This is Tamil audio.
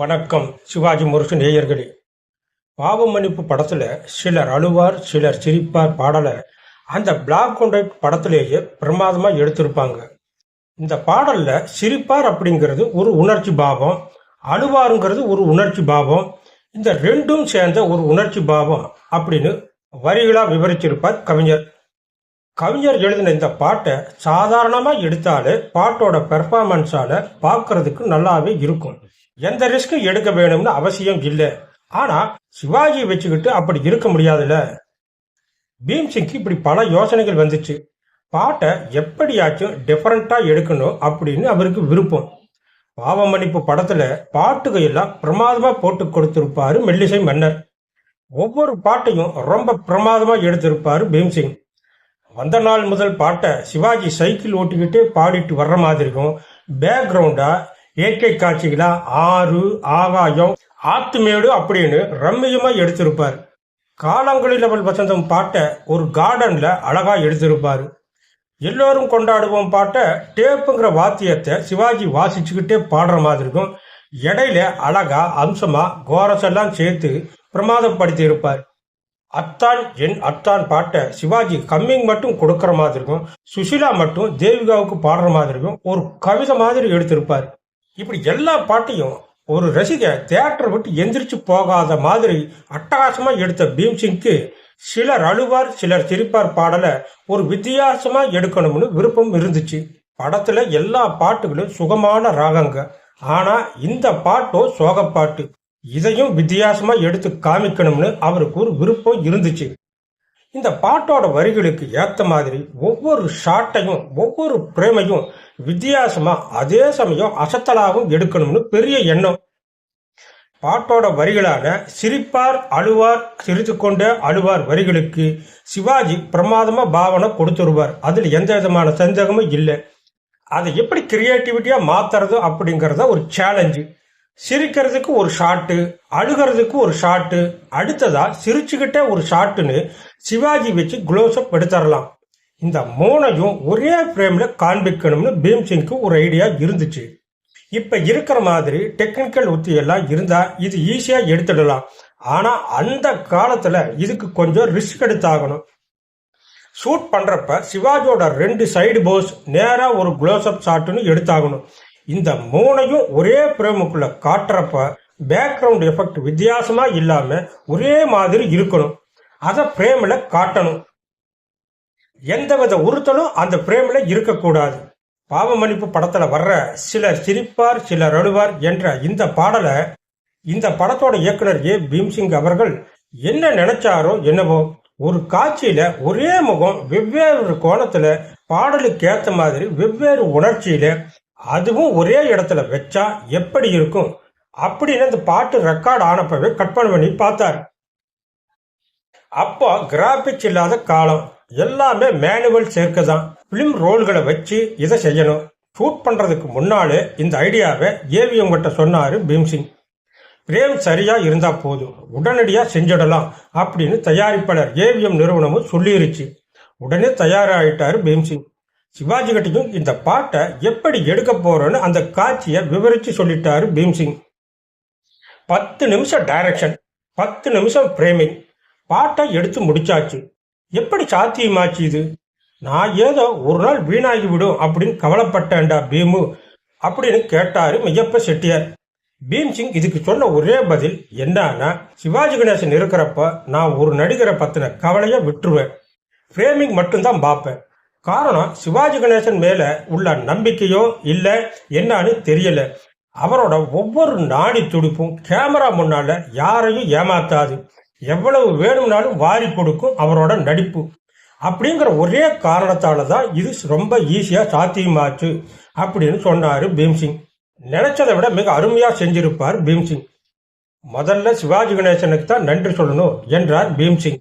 வணக்கம் சிவாஜி முருகன் நேயர்களே. பாவம் மன்னிப்பு படத்துல சிலர் அழுவார் சிலர் சிரிப்பார் பாடலை அந்த பிளாக் அண்ட் ஒயிட் படத்திலேயே பிரமாதமா எடுத்திருப்பாங்க. இந்த பாடல்ல சிரிப்பார் அப்படிங்கிறது ஒரு உணர்ச்சி பாவம் அழுவாருங்கிறது ஒரு உணர்ச்சி பாவம் இந்த ரெண்டும் சேர்ந்த ஒரு உணர்ச்சி பாவம் அப்படின்னு வரிகளா விவரிச்சிருப்பார் கவிஞர். கவிஞர் எழுதின இந்த பாட்டை சாதாரணமாக எடுத்தாலே பாட்டோட பெர்ஃபார்மன்ஸால பார்க்கறதுக்கு நல்லாவே இருக்கும். எந்த ரிஸ்க்கும் எடுக்க வேணும்னு அவசியம் இல்லை. ஆனா சிவாஜி வச்சுக்கிட்டு அப்படி இருக்க முடியாதுல்ல. பீம்சிங்க்கு இப்படி பல யோசனைகள் வந்துச்சு. பாட்டை எப்படியாச்சும் டிஃபரெண்டா எடுக்கணும் அப்படின்னு அவருக்கு விருப்பம். பாவமன்னிப்பு படத்துல பாட்டுகள் எல்லாம் பிரமாதமா போட்டு கொடுத்திருப்பாரு மெல்லிசை மன்னர். ஒவ்வொரு பாட்டையும் ரொம்ப பிரமாதமா எடுத்திருப்பாரு பீம்சிங். வந்த நாள் முதல் பாட்டை சிவாஜி சைக்கிள் ஓட்டிக்கிட்டே பாடிட்டு வர்ற மாதிரியும் பேக்ரவுண்டா இயற்கை காட்சிகளா? ஆறு ஆகாயம் ஆத்துமேடு அப்படின்னு ரம்மியமா எடுத்திருப்பார். காலங்களில் அவள் வசந்தம் பாட்டை ஒரு கார்டன்ல அழகா எடுத்திருப்பாரு. எல்லோரும் கொண்டாடுவோம் பாட்டை டேப்புங்கிற வாத்தியத்தை சிவாஜி வாசிச்சுக்கிட்டே பாடுற மாதிரி இருக்கும். இடையில அழகா அம்சமா கோரசெல்லாம் சேர்த்து பிரமாதப்படுத்தி இருப்பார் அத்தான் என் அத்தான் பாட்டை சிவாஜி கம்மிங் மட்டும் கொடுக்கற மாதிரி இருக்கும். சுஷிலா மட்டும் தேவிகாவுக்கு பாடுற மாதிரி இருக்கும். ஒரு கவிதை மாதிரி எடுத்திருப்பார். இப்படி எல்லா பாட்டையும் ஒரு ரசிக தியேட்டர் விட்டு எந்திரிச்சு போகாத மாதிரி அட்டகாசமா எடுத்த பீம்சிங்க்கு சிலர் அழுவார் சிலர் சிரிப்பார் பாடலை ஒரு வித்தியாசமா எடுக்கணும்னு விருப்பம் இருந்துச்சு. படத்துல எல்லா பாட்டுகளும் சுகமான ராகங்க. ஆனா இந்த பாட்டோ சோகப்பாட்டு. இதையும் வித்தியாசமா எடுத்து காமிக்கணும்னு அவருக்கு ஒரு விருப்பம் இருந்துச்சு. இந்த பாட்டோட வரிகளுக்கு ஏற்ற மாதிரி ஒவ்வொரு ஷாட்டையும் ஒவ்வொரு பிரேமையும் வித்தியாசமாக அதே சமயம் அசத்தலாகவும் எடுக்கணும்னு பெரிய எண்ணம். பாட்டோட வரிகளான சிரிப்பார் அழுவார் சிரித்து கொண்டே அழுவார் வரிகளுக்கு சிவாஜி பிரமாதமாக பாவனை கொடுத்துருவார். அதில் எந்த விதமான சந்தேகமும் இல்லை. அதை எப்படி கிரியேட்டிவிட்டியாக மாற்றுறது அப்படிங்கிறத ஒரு சேலஞ்சு சிரிக்கிறதுக்கு ஒரு ஷாட்டு அழுகிறதுக்கு ஒரு ஷாட்டு அடுத்ததா சிரிச்சுக்கிட்டே ஒரு ஷாட்டுன்னு சிவாஜி வச்சு க்ளோஸ் அப் எடுத்துடலாம் இந்த மூணையும் ஒரே ஃப்ரேம்ல காண்பிக்கணும்னு பீம்சிங்க்கு ஒரு ஐடியா இருந்துச்சு. இப்ப இருக்கிற மாதிரி டெக்னிக்கல் உத்தி எல்லாம் இருந்தா இது ஈஸியா எடுத்துடலாம். ஆனா அந்த காலத்துல இதுக்கு கொஞ்சம் ரிஸ்க் எடுத்தாகணும். ஷூட் பண்றப்ப சிவாஜியோட ரெண்டு சைடு போஸ் நேரா ஒரு க்ளோஸ்அப் ஷாட்டுன்னு எடுத்தாகணும். இந்த மூணையும் ஒரே பிரேமுக்குள்ள காட்டுறப்ப பேக்ரவுண்ட் எஃபெக்ட் வித்தியாசமா இல்லாம ஒரே மாதிரி இருக்கணும். அதை பிரேம்ல காட்டணும். எந்தவித உறுத்தலும் அந்த பிரேம்ல இருக்கக்கூடாது. பாவ மன்னிப்பு வர்ற சிலர் சிரிப்பார் சிலர் அழுவார் என்ற இந்த பாடலை இந்த படத்தோட இயக்குனர் ஏ. பீம்சிங் அவர்கள் என்ன நினைச்சாரோ என்னவோ ஒரு காட்சியில ஒரே முகம் வெவ்வேறு கோணத்துல பாடலுக்கு ஏற்ற மாதிரி வெவ்வேறு உணர்ச்சியில அதுவும் ஒரே இடத்துல வச்சா எப்படி இருக்கும்? அப்படின்னு அந்த பாட்டு ரெக்கார்ட் ஆனப்பவே கற்பனை பண்ணி பார்த்தார். அப்போ கிராபிக்ஸ் இல்லாத காலம். எல்லாமே மேனுவல் சேர்க்க தான். பிலிம் ரோல்களை வச்சு இதை செய்யணும். ஷூட் பண்றதுக்கு முன்னாலே இந்த ஐடியாவை ஏவிஎம் கிட்ட சொன்னாரு பீம்சிங் பிரேம் சரியா இருந்தா போதும். உடனடியா செஞ்சிடலாம் அப்படின்னு தயாரிப்பாளர் ஏவிஎம் நிறுவனமும் சொல்லிருச்சு. உடனே தயாராயிட்டாரு பீம்சிங் சிவாஜி கிட்டையும் இந்த பாட்டை எப்படி எடுக்க போறோன்னு அந்த காட்சியை விவரிச்சு சொல்லிட்டாரு பீம்சிங். பத்து நிமிஷம் டைரக்ஷன் பத்து நிமிஷம் பிரேமிங் பாட்டை எடுத்து முடிச்சாச்சு. எப்படி சாத்தியமாச்சு இது? நான் ஏதோ ஒரு நாள் வீணாகி விடும் அப்படின்னு கவலைப்பட்டேன்டா பீமு அப்படின்னு கேட்டாரு மெய்யப்ப செட்டியார். பீம்சிங் இதுக்கு சொன்ன ஒரே பதில் என்னன்னா சிவாஜி கணேசன் இருக்கிறப்ப நான் ஒரு நடிகரை பத்தின கவலையை விட்டுருவேன். ஃப்ரேமிங் மட்டும்தான் பார்ப்பேன். காரணம் சிவாஜி கணேசன் மேல உள்ள நம்பிக்கையோ இல்ல என்னன்னு தெரியல. அவரோட ஒவ்வொரு நாடி துடிப்பும் கேமரா முன்னால யாரையும் ஏமாத்தாது. எவ்வளவு வேணும்னாலும் வாரி கொடுக்கும் அவரோட நடிப்பு. அப்படிங்கிற ஒரே காரணத்தால தான் இது ரொம்ப ஈஸியா சாத்தியமாச்சு அப்படின்னு சொன்னாரு பீம்சிங். நினைச்சதை விட மிக அருமையா செஞ்சிருப்பார் பீம்சிங். முதல்ல சிவாஜி கணேசனுக்கு தான் நன்றி சொல்லணும் என்றார் பீம்சிங்.